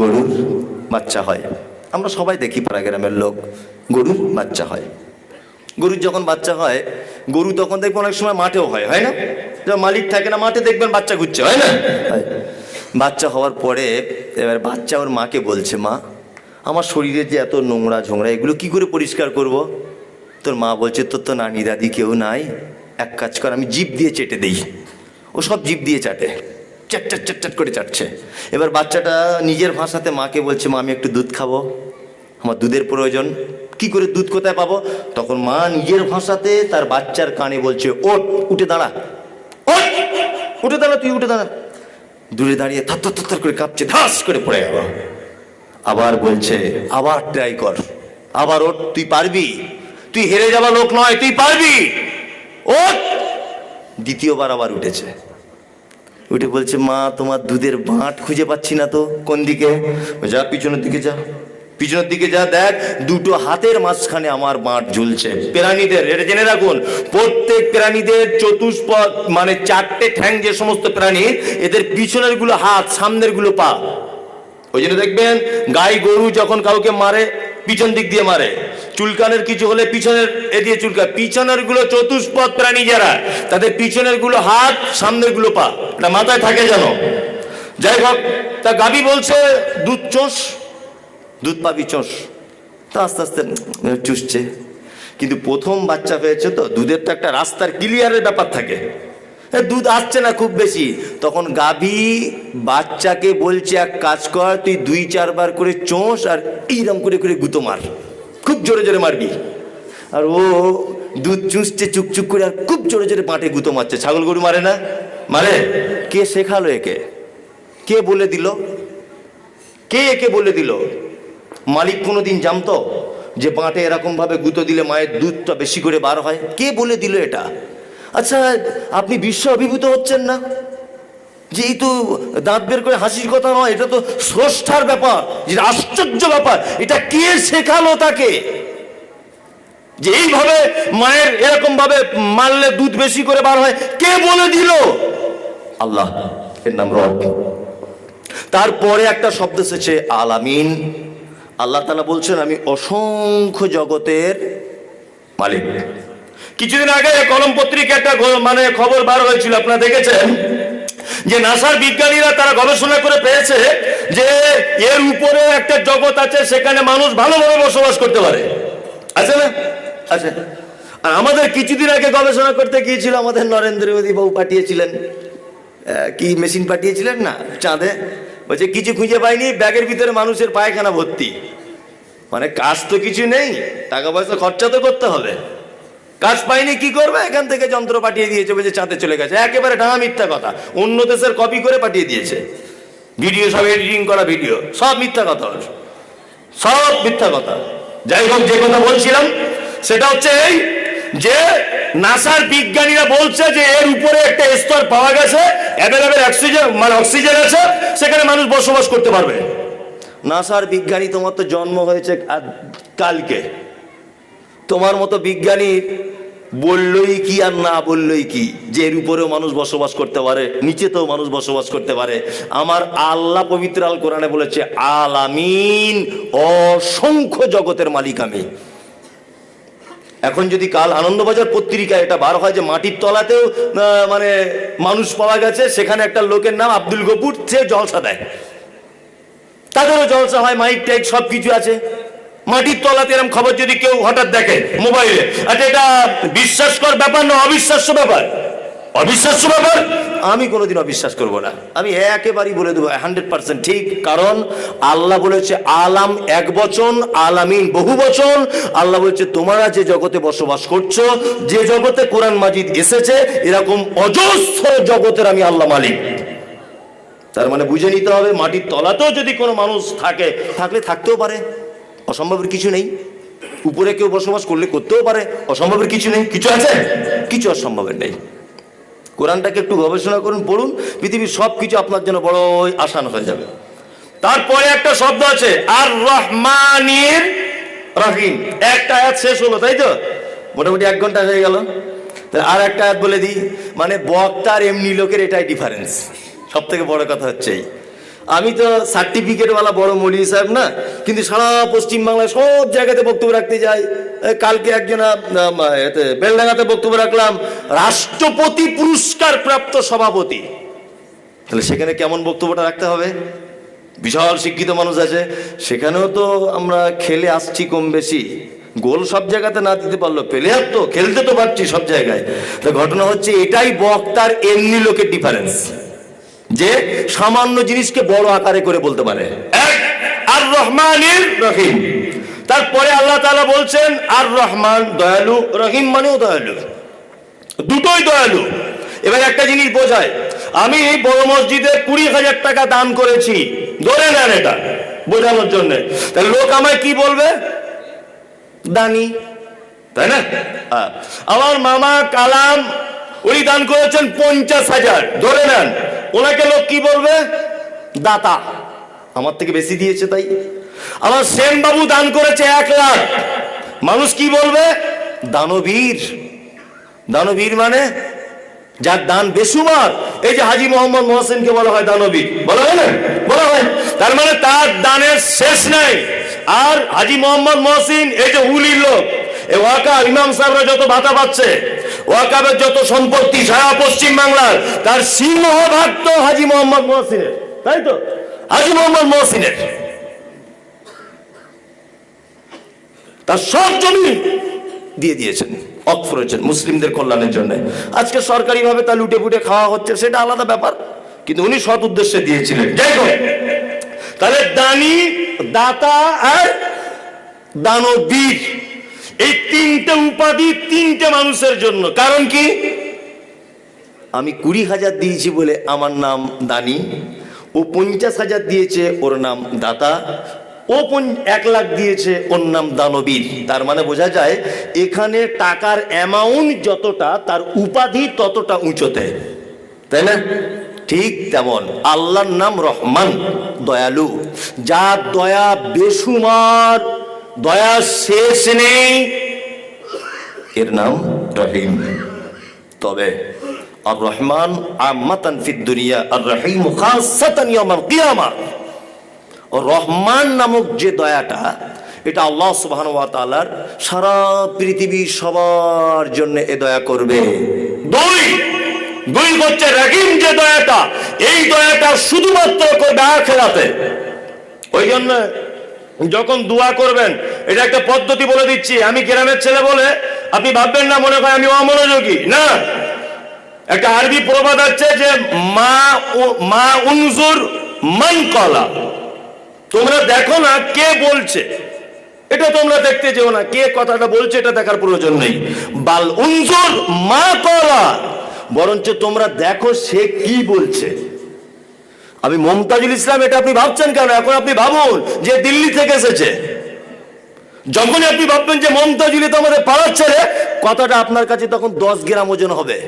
গরুর বাচ্চা হয়। আমরা সবাই দেখি পাড়া গ্রামের লোক, গরুর বাচ্চা হয়। গরুর যখন বাচ্চা হয়, গরু তখন দেখবেন অনেক সময় মাঠেও হয় হয় না? যখন মালিক থাকে না, মাঠে দেখবেন বাচ্চা ঘুরছে, হয় না। বাচ্চা হওয়ার পরে এবার বাচ্চা ওর মাকে বলছে, মা, আমার শরীরে যে এত নোংরা ঝোংরা, এগুলো কি করে পরিষ্কার করব? তোর মা বলছে, তোর তো নানি দাদি কেউ নাই। এক কাজ কর, আমি জিপ দিয়ে চেটে দিই। ও সব জিপ দিয়ে চাটে। চাট চাট চাট চাট করে চাটছে। এবার বাচ্চাটা নিজের ভাষাতে মাকে বলছে, মা, আমি একটু দুধ খাব। আমার দুধের প্রয়োজন। কি করে দুধ কোথায় পাবো? তখন মা নিজের ভাষাতে তার বাচ্চার কানে বলছে ওট উঠে দাঁড়া। ওঠ, উঠে দাঁড়া তুই, উঠে দাঁড়া। দূরে দাঁড়িয়ে থর থর থর করে কাঁপছে, ধাস করে পড়ে গেল। আবার বলছে, আবার ট্রাই কর। আবার ওঠ, তুই পারবি? তুই হেরে যাওয়া লোক নয়, তুই পারবি? ওঠ! দ্বিতীয়বার আবার উঠেছে। উঠে বলছে, মা, তোমার দুধের বাঁট খুঁজে পাচ্ছি না তো, কোন দিকে? যা, পিছনের দিকে যা, পিছনের দিকে যা, দেখ, দুটো হাতের মাঝখানে আমার বাঁট ঝুলছে। প্রাণীদের এটা জেনে রাখুন, প্রত্যেক প্রাণীদের চতুষ্পদ মানে চারটে ঠ্যাং যে সমস্ত প্রাণী এদের পিছনেরগুলো হাত সামনেরগুলো পা। ওই জন্য দেখবেন, গাই গরু যখন কাউকে মারে পিছন দিক দিয়ে মারে। চুলকানের কিছু হলে পিছনের এ দিয়ে চুলকায়। পিছনেরগুলো চতুষ্পদ প্রাণী যারা, তাদের পিছনেরগুলো হাত সামনেরগুলো পা। এটা মাথায় থাকে যেন। যাই হোক, তা গাবি বলছে, দুধ চোষ, দুধ পাবি চোষ। তা আস্তে আস্তে চুষছে। কিন্তু প্রথম বাচ্চা হয়েছে তো, দুধের তো একটা রাস্তার ক্লিয়ারের ব্যাপার থাকে। দুধ আসছে না খুব বেশি। তখন গাভী বাচ্চাকে বলছে, এক কাজ কর, তুই দুই চারবার করে চোষ আর এইরকম করে করে গুঁতো মার। খুব জোরে জোরে মারবি। আর ও দুধ চুষছে, চুকচুক করে আর খুব জোরে জোরে পাটে গুঁতো মারছে। ছাগল গরু মারে না? মারে? কে শেখালো একে? কে বলে দিল? কে একে বলে দিল? মালিক কোনোদিন জানতো যে পাঁটে এরকম ভাবে গুঁতো দিলে মায়ের দুধটা বেশি করে বার হয়? কে বলে দিল এটা? আচ্ছা আপনি বিশ্ব অভিভূত হচ্ছেন না? যে এই তো দাঁত বের করে হাসির কথা নয়, এটা তো স্রষ্টার ব্যাপার যেটা আশ্চর্য ব্যাপার, এটা কে শেখালো তাকে? যে এইভাবে মায়ের এরকম ভাবে মারলে দুধ বেশি করে বার হয়, কে বলে দিল? আল্লাহ, এর নাম রব। তারপরে একটা শব্দ এসেছে, আলামিন। আল্লাহ তালা বলছেন, আমি অসংখ্য জগতের মালিক। কিছুদিন আগে কলম পত্রিকা একটা মানে খবর বার হয়েছিল, আপনারা দেখেছেন? যে নাসার বিজ্ঞানীরা তারা গবেষণা করে পেয়েছে যে এর উপরে একটা জগৎ আছে, সেখানে মানুষ ভালোভাবে বসবাস করতে পারে। আছে না? আছে। আর আমাদের কিছুদিন আগে গবেষণা করতে গিয়েছিল আমাদের নরেন্দ্র মোদী বাবু পাঠিয়েছিলেন। কি মেশিন পাঠিয়েছিলেন না? চাঁদে। বলছে, কিছু খুঁজে পাইনি, ব্যাগের ভিতরে মানুষের পায়খানা ভর্তি। মানে কাজ তো কিছু নেই, টাকা পয়সা খরচা তো করতে হবে। কাজ পাইনি কি করবে? এখান থেকে যন্ত্র পাঠিয়ে দিয়েছে বলছে চাঁদে চলে গেছে। একেবারে ডাঙা মিথ্যা কথা। অন্য দেশের কপি করে পাঠিয়ে দিয়েছে। ভিডিও সব এডিটিং করা ভিডিও সব মিথ্যা কথা সব মিথ্যা কথা। যাই হোক, যে কথা বলছিলাম, সেটা হচ্ছে এই যে নাসার বিজ্ঞানীরা বলছে যে এর উপরে একটা স্তর পাওয়া গেছে অ্যাভেলেবেল অক্সিজেন মানে অক্সিজেন আছে, সেখানে মানুষ বসবাস করতে পারবে। নাসার বিজ্ঞানী তোমার তো জন্ম হয়েছে কালকে। তোমার মতো বিজ্ঞানী বললই কি আর না বললই কি? যে এর উপরেও মানুষ বসবাস করতে পারে, নিচেতেও মানুষ বসবাস করতে পারে। আমার আল্লাহ পবিত্র আল কোরআনে বলেছে, আলামিন, অসংখ্য জগতের মালিক আমি। এখন যদি কাল আনন্দবাজার পত্রিকায় এটা বার হয় যে মাটির তলাতেও মানে মানুষ পাওয়া গেছে, সেখানে একটা লোকের নাম আব্দুল গপুর সে জলসা দেয়। তাদেরও জলসা হয় মাইক টাইক সব কিছু আছে। মাটির তলাতে এরকম খবর যদি কেউ হঠাৎ দেখে মোবাইলে। আচ্ছা এটা বিশ্বাসকর ব্যাপার না অবিশ্বাস্য ব্যাপার? অবিশ্বাস্য ব্যাপার? আমি কোনোদিন অবিশ্বাস করব না। আমি একেবারেই বলে দেবো হান্ড্রেড পার্সেন্ট ঠিক। কারণ আল্লাহ বলেছে, আলাম এক বচন, আলামিন বহু বচন। আল্লাহ বলছে, তোমরা যে জগতে বসবাস করছ, যে জগতে কোরআন মাজিদ এসেছে, এরকম অজস্র জগতের আমি আল্লাহ মালিক। তার মানে বুঝে নিতে হবে, মাটির তলাতেও যদি কোনো মানুষ থাকে, থাকলে থাকতেও পারে। অসম্ভবের কিছু নেই। উপরে কেউ বসবাস করলে করতেও পারে। অসম্ভবের কিছু নেই। কিছু আছে? কিছু অসম্ভবের নেই। কোরআনটাকে একটু গবেষণা করুন, পড়ুন। পৃথিবীর সব কিছু আপনার জন্য বড়ই আসান হয়ে যাবে। তারপরে একটা শব্দ আছে আর রহমানির রহিম। একটা আয়াত শেষ হলো, তাই তো? মোটামুটি এক ঘণ্টা হয়ে গেল। আর একটা আয়াত বলে দিই মানে বক্তার এমনি লোকের এটাই ডিফারেন্স সব থেকে বড় কথা হচ্ছে এই। আমি তো সার্টিফিকেটওয়ালা বড় মৌলী সাহেব না, কিন্তু সারা পশ্চিমবাংলায় সব জায়গাতে বক্তব্য রাখতে যাই। কালকে একজন এতে বেলডাঙ্গাতে বক্তব্য রাখলাম, রাষ্ট্রপতি পুরস্কার প্রাপ্ত সভাপতি। তাহলে সেখানে কেমন বক্তব্যটা রাখতে হবে? বিশাল শিক্ষিত মানুষ আছে, সেখানেও তো আমরা খেলে আসছি কম বেশি। গোল সব জায়গাতে না দিতে পারল, প্লেয়ার তো, খেলতে তো পারছি সব জায়গায়। তো ঘটনা হচ্ছে এটাই বক্তার এমনি লোকের ডিফারেন্স যে সামান্য জিনিসকে বড় আকারে করে বলতে পারে। আর রহমানির রহিম। তারপরে আল্লাহ তাআলা বলছেন আর রহমান দয়ালু, রহিম মানেও দয়ালু। দুটোই দয়ালু। এবার একটা জিনিস বোঝায়, আমি এই বড় মসজিদে কুড়ি হাজার টাকা দান করেছি। ধরে নেন এটা বোঝানোর জন্য। তাহলে লোক আমায় কি বলবে? দানি। তাই না? হ্যাঁ। আমার মামা কালাম, উনি দান করেছেন পঞ্চাশ হাজার। ধরে নেন। ওনাকে লোক কি বলবে? দাতা। আমার থেকে বেশি দিয়েছে তাই। আমার সেন বাবু দান করেছে এক লাখ। মানুষ কি বলবে? দানবীর। দানবীর মানে যার দান বেসুমার এই যে হাজি মোহাম্মদ মহসিনকে বলা হয় দানবীর। বলা হয় না? বলা হয়। তার মানে তার দানের শেষ নাই। আর হাজি মোহাম্মদ মহসিন, এই যে হুলির লোক এ ওয়াকা ইমাম সাহেবরা যত ভাতা পাচ্ছে ওয়াকাবের যত সম্পত্তি সারা পশ্চিম বাংলার, তার সিংহভাগ তো হাজি মোহাম্মদ মহসিনের, তাই তো? হাজি মোহাম্মদ মহসিনের। তার সব জমি দিয়ে দিয়েছেন অক্ষ করেছেন মুসলিমদের কল্যাণের জন্য। আজকে সরকারিভাবে তা লুটে ফুটে খাওয়া হচ্ছে, সেটা আলাদা ব্যাপার, কিন্তু উনি সৎ উদ্দেশ্যে দিয়েছিলেন। যাই হোক, তাহলে দানি, দাতা আর দানবীর এই তিনটে উপাধি তিনটে মানুষের জন্য। কারণ কি? আমি কুড়ি হাজার দিয়েছি বলে আমার নাম দানি, ও পঞ্চাশ হাজার দিয়েছে ওর নাম দাতা, ও এক লাখ দিয়েছে ওর নাম দানবীর। তার মানে বোঝা যায়, এখানে টাকার অ্যামাউন্ট যতটা, তার উপাধি ততটা উঁচুতে। তাই না? ঠিক তেমন। আল্লাহর নাম রহমান, দয়ালু। যার দয়া বেসুমার দয়া শেষ নেই। এর নাম রহিম। তবে আর রহমান আম্মাতান ফিদ আর রহিম খাসাতান ইয়াউমাল কিয়ামা। রহমান নামক যে দয়াটা, এটা আল্লাহ সুবহানাহু ওয়া তাআলার সারা পৃথিবী সবার জন্য এ দয়া করবে। দুই দুই হচ্ছে রহিম যে দয়াটা, এই দয়াটা শুধুমাত্র করবে আখিরাতে। ওই জন্য যখন দোয়া করবেন, এটা একটা পদ্ধতি বলে দিচ্ছি। আমি গ্রামের ছেলে বলে, আপনি ভাববেন না মনে হয় আমি অমনোযোগী। না। একটা আরবি প্রবাদ আছে যে, মা মা উনজুর মান কলা। তোমরা দেখো না কে বলছে। এটা তোমরা দেখতে যেও না, কে কথাটা বলছে এটা দেখার প্রয়োজন নেই। বাল উনজুর মা কলা। বরঞ্চ তোমরা দেখো সে কি বলছে। আমি মমতাজুল ইসলাম, এটা আপনি ভাবছেন কেন? এখন আপনি ভাবুন যে দিল্লি থেকে এসেছে। যখনই আপনি ভাববেন যে মমতাজুলি তো আমাদের পাড়ার ছেলে, কথাটা আপনার কাছে তখন দশ গ্রাম ওজন হবে।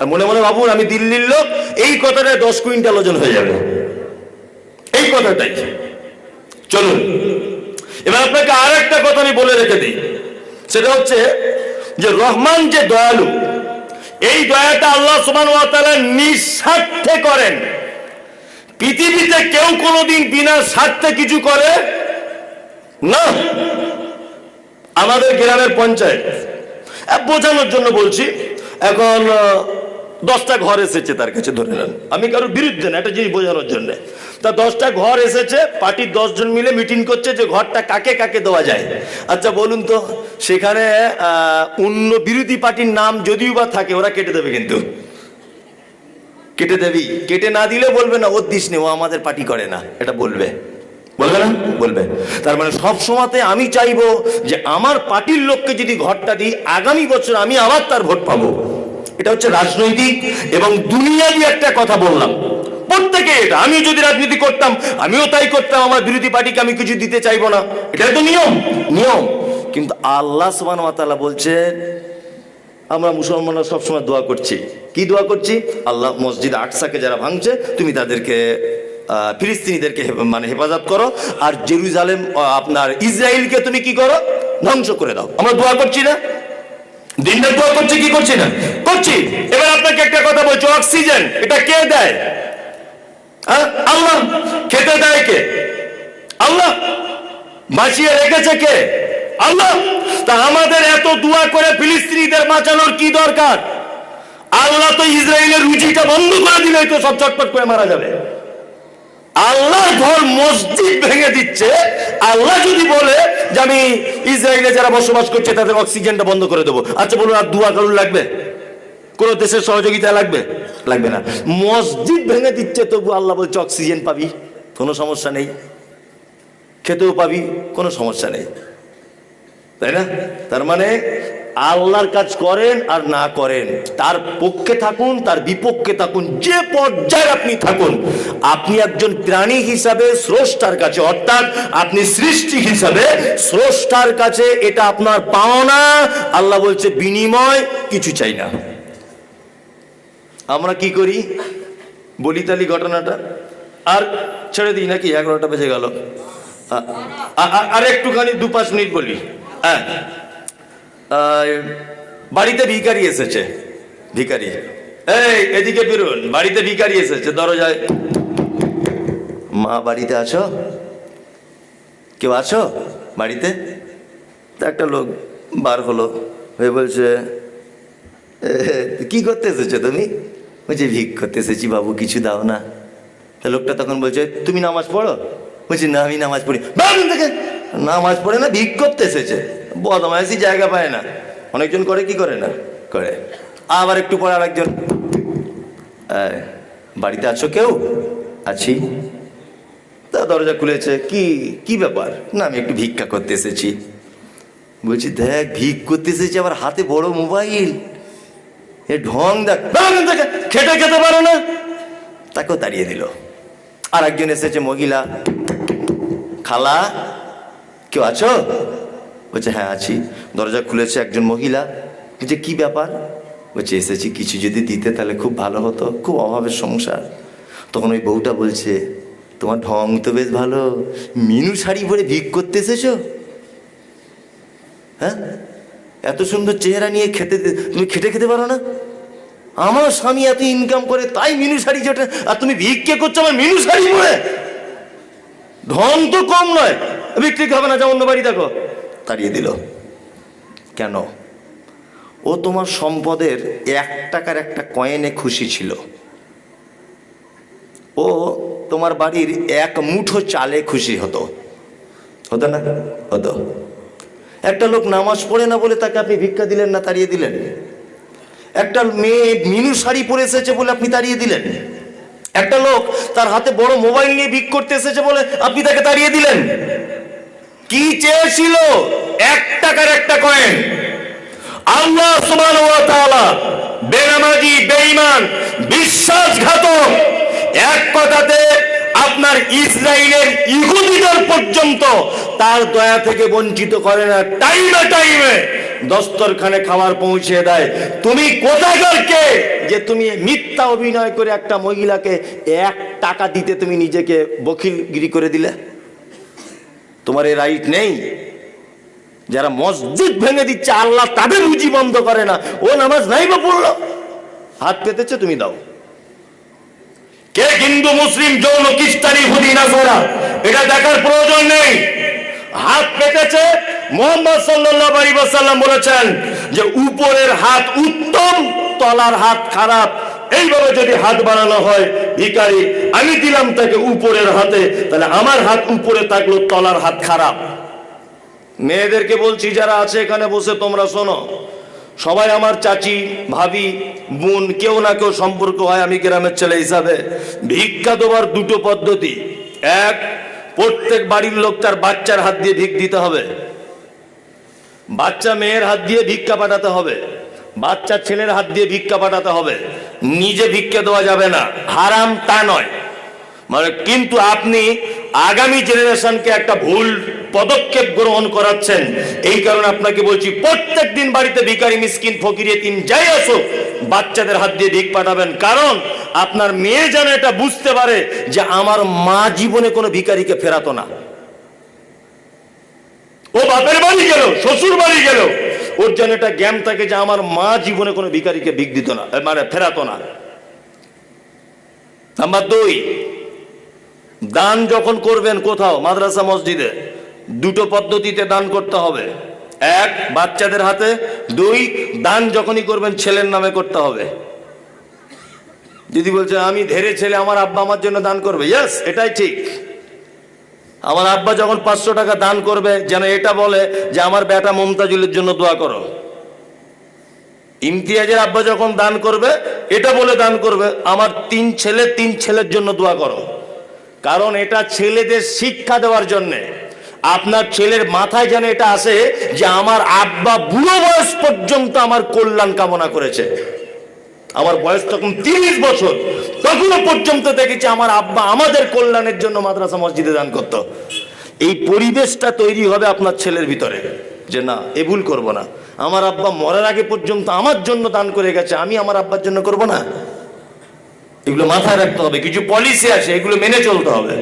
আর মনে মনে ভাবুন, আমি দিল্লির লোক, এই কথাটায় দশ কুইন্টাল ওজন হয়ে যাবে। এই কথাটাই। চলুন। এবার আপনাকে আর একটা কথা আমি বলে রেখে দিই। সেটা হচ্ছে যে রহমান যে দয়ালু, এই দয়াটা আল্লাহ তাআলা নিঃস্বার্থে করেন। পৃথিবীতে কেউ কোনোদিন বিনা স্বার্থে কিছু করে না। আমাদের গ্রামের পঞ্চায়েত। বোঝানোর জন্য বলছি, এখন দশটা ঘর এসেছে তার কাছে ধরে নেন। আমি কারোর বিরুদ্ধে না একটা জিনিস বোঝানোর জন্য। তা দশটা ঘর এসেছে, পার্টির দশজন মিলে মিটিং করছে যে ঘরটা কাকে কাকে দেওয়া যায়। আচ্ছা বলুন তো, সেখানে অন্য বিরোধী পার্টির নাম যদিও বা থাকে, ওরা কেটে দেবে কিন্তু। কেটে দেবি। কেটে না দিলে বলবে না, ওর দিস নে, ও আমাদের পার্টি করে না। এটা বলবে। বলবে না? বলবে। তার মানে সব সময়তে আমি চাইব যে আমার পার্টির লোককে যদি ঘরটা দিই, আগামী বছর আমি আবার তার ভোট পাবো। এটা হচ্ছে রাজনৈতিক এবং দুনিয়াবি একটা কথা বললাম। প্রত্যেকে এটা। আমিও যদি রাজনীতি করতাম, আমিও তাই করতাম, আমার বিরোধী পার্টিকে আমি কিছু দিতে চাইব না। এটা তো নিয়ম। নিয়ম। কিন্তু আল্লাহ তাআলা বলছেন আমরা মুসলমানরা সবসময় দোয়া করছি। কি দোয়া করছি? আল্লাহ মসজিদ আকসাকে যারা ভাঙছে, তুমি তাদেরকে ফিলিস্তিনিদেরকে মানে হেফাজত করো। আর জেরুজালেম আপনার ইসরায়েলকে তুমি কি করো? ধ্বংস করে দাও। আমরা দোয়া করছি না? দিনটা দোয়া করছি, কি করছি না? করছি। এবার আপনাকে একটা কথা বলছি, অক্সিজেন, এটা কে দেয়? হ্যাঁ? আল্লাহ। খেতে দেয় কে? আল্লাহ। বাঁচিয়ে রেখেছে কে? আল্লাহ, তা আমাদের এত দোয়া করে ফিলিস্তিনিদের বাঁচানোর কি দরকার? আল্লাহ তো ইসরায়েলের রুচিটা বন্ধ করে দিলেই তো সব চটপট করে মারা যাবে। আল্লাহ ঘর মসজিদ ভেঙে দিচ্ছে। আল্লাহ যদি বলে যে আমি ইসরায়েলে যারা বসবাস করছে, তাদের অক্সিজেনটা বন্ধ করে দেবো। আচ্ছা বলুন, আর দুয়া কারুর লাগবে? কোন দেশের সহযোগিতা লাগবে? লাগবে না। মসজিদ ভেঙে দিচ্ছে, তবু আল্লাহ বলছে, অক্সিজেন পাবি, কোনো সমস্যা নেই। খেতেও পাবি, কোনো সমস্যা নেই। তাই না? তার মানে আল্লাহর কাজ করেন আর না করেন। তার পক্ষে থাকুন, তার বিপক্ষে থাকুন, যে পর্যায়ে আপনি থাকুন, আপনি একজন প্রাণী হিসাবে স্রষ্টার কাছে, অর্থাৎ আপনি সৃষ্টি হিসাবে স্রষ্টার কাছে এটা আপনার পাওনা। আল্লাহ বলছে, বিনিময় কিছু চাই না। আমরা কি করি? বলি তালি ঘটনাটা। আর ছেড়ে দিই নাকি? এগারোটা বেজে গেল। আর একটুখানি দু পাঁচ মিনিট বলি। হ্যাঁ। বাড়িতে ভিখারি এসেছে। ভিখারি। এই এদিকে বেরোন বাড়িতে ভিখারি এসেছে দরজায়। মা বাড়িতে আছো? কেউ আছো বাড়িতে? একটা লোক বার হলো হয়ে বলছে "এ, কি করতে এসেছ তুমি? বলছে ভিক করতে এসেছি বাবু কিছু দাও না। লোকটা তখন বলছে তুমি নামাজ পড়ো? বলছি না আমি নামাজ পড়ি বারণ থেকে নামাজ পড়ে না ভিক করতে এসেছে। বদমাইশি জায়গা পায় না। অনেকজন করে কি করে না? করে। আবার একটু পরে আর একজন "এই, বাড়িতে আছো কেউ? আছি। তা দরজা খুলেছে। কি কি ব্যাপার? না আমি একটু ভিক্ষা করতে এসেছি। বলছি দেখ ভিক করতে এসেছি আবার হাতে বড় মোবাইল। এ ঢং দেখ। খেটে খেতে পারো না? তাকেও তাড়িয়ে দিল। আর একজন এসেছে মহিলা খালা কেউ আছো? বলছে হ্যাঁ আছি। দরজা খুলেছে একজন মহিলা। বলছে, কি ব্যাপার? বলছে, এসেছি, কিছু যদি দিতে তাহলে খুব ভালো হতো, খুব অভাবের সংসার। তখন ওই বউটা বলছে, তোমার ঢং তো বেশ ভালো, মিনু শাড়ি পরে ভিক করতে এসেছ? হ্যাঁ? এত সুন্দর চেহারা নিয়ে খেতে, তুমি খেটে খেতে পারো না? আমার স্বামী এত ইনকাম করে, তাই মিনু শাড়ি যেটা আর তুমি ভিক্ষে করছ আমার মিনু শাড়ি পরে? ধন তো কম নয়। বিক্রি খাবে না যা অন্য বাড়ি দেখো। তাড়িয়ে দিল। কেন? ও তোমার সম্পদের এক টাকার একটা কয়েনে খুশি ছিল। ও তোমার বাড়ির এক মুঠো চালে খুশি হতো। হতো না? হতো। একটা লোক নামাজ পড়ে না বলে তাকে আপনি ভিক্ষা দিলেন না তাড়িয়ে দিলেন? একটা মেয়ে মিনু শাড়ি পরে এসেছে বলে আপনি তাড়িয়ে দিলেন? একটা লোক তার হাতে বড় মোবাইল নিয়ে ভিক করতে এসেছে বলে আপনি তাকে তাড়িয়ে দিলেন। কি চেয়েছিল? এক টাকার একটা কয়েন আল্লাহ বেনামাজি, বেঈমান, বিশ্বাসঘাতক এক কথাতে আপনার ইসরায়েলের ইহুদিদের পর্যন্ত তার দয়া থেকে বঞ্চিত করে না। টাইমে টাইমে। দস্তরখানে খাবার পৌঁছে দেয়। তুমি কোথাকার কে? যে তুমি মিথ্যা অভিনয় করে একটা মহিলাকে এক টাকা দিতে তুমি নিজেকে বকিলগিরি করে দিলে? তোমার এই রাইট নেই। যারা মসজিদ ভেঙে দিচ্ছে আল্লাহ তাদের রুচি বন্ধ করে না। ও নামাজ নাই বা পড়ল? হাত পেতেছে তুমি দাও। কে হিন্দু মুসলিম যৌন খ্রিস্টানি হুদি নাসারা? এটা দেখার প্রয়োজন নেই। হাত পেতেছে মোহাম্মদ ওয়াসাল্লাম বলেছেন যে উপরের হাত উত্তম, তলার হাত খারাপ। এইভাবে যদি হাত বানানো হয় ভিকারি আমি দিলাম তাকে উপরের হাতে, তাহলে আমার হাত উপরে থাকল তলার হাত খারাপ। মেয়েদেরকে বলছি, যারা আছে এখানে বসে, তোমরা শোনো। সবাই আমার চাচি, ভাবি, বোন, কেউ না কেউ সম্পর্ক হয় আমি গ্রামের ছেলে হিসাবে। ভিক্ষা দেওয়ার দুটো পদ্ধতি। এক, প্রত্যেক বাড়ির লোক তার বাচ্চার হাত দিয়ে ভিক দিতে হবে। বাচ্চা মেয়ের হাত দিয়ে ভিক্ষা পাঠাতে হবে। বাচ্চা ছেলের হাত দিয়ে ভিক্ষা পাঠাতে হবে। নিজে ভিক্ষা দেওয়া যাবে না। হারাম তা নয়। মানে কিন্তু আপনি আগামী জেনারেশনকে একটা ভুল পদক্ষেপ গ্রহণ করাচ্ছেন। এই কারণে আপনাকে বলছি, প্রত্যেক দিন বাড়িতে ভিখারি, মিসকিন, ফকিরে তিন যাই আসুক, বাচ্চাদের হাত দিয়ে ভিক পাঠাবেন। কারণ আপনার মেয়ে যেন এটা বুঝতে পারে যে আমার মা জীবনে কোনো ভিখারিকে ফেরাতো না। ও বাপের বাড়ি গেল, শ্বশুর বাড়ি গেল। ওর যেন এটা জ্ঞান থাকে যে আমার মা জীবনে কোনো ভিখারিকে ভিক দিত না মানে ফেরাতো না। নাম্বার দুই, দান যখন করবেন কোথাও, মাদ্রাসা মসজিদে, দুটো পদ্ধতিতে দান করতে হবে। এক, বাচ্চাদের হাতে। দুই, দান যখনই করবেন, ছেলের নামে করতে হবে। দিদি বলছে, আমি ধেরে ছেলে, আমার আব্বা আমার জন্য দান করবে। ইয়েস এটাই ঠিক। আমার আব্বা যখন পাঁচশো টাকা দান করবে, যেন এটা বলে যে আমার বেটা মমতাজুলের জন্য দোয়া করো। ইমতিয়াজের আব্বা যখন দান করবে, এটা বলে দান করবে, আমার তিন ছেলে তিন ছেলের জন্য দোয়া করো। কারণ এটা ছেলেদের শিক্ষা দেওয়ার জন্যে। আপনার ছেলের মাথায় যেন এটা আসে যে আমার আব্বা বুড়ো বয়স পর্যন্ত আমার কল্যাণ কামনা করেছে। আমার বয়স তখন তিরিশ বছর। তখনও পর্যন্ত দেখেছি আমার আব্বা আমাদের কল্যাণের জন্য মাদ্রাসা মসজিদে দান করত। এই পরিবেশটা তৈরি হবে আপনার ছেলের ভিতরে যে না, এ ভুল করব না। আমার আব্বা মরার আগে পর্যন্ত আমার জন্য দান করে গেছে, আমি আমার আব্বার জন্য করব না। এগুলো মাথায় রাখতে হবে, কিছু পলিসি আছে, এগুলো মেনে চলতে হবে।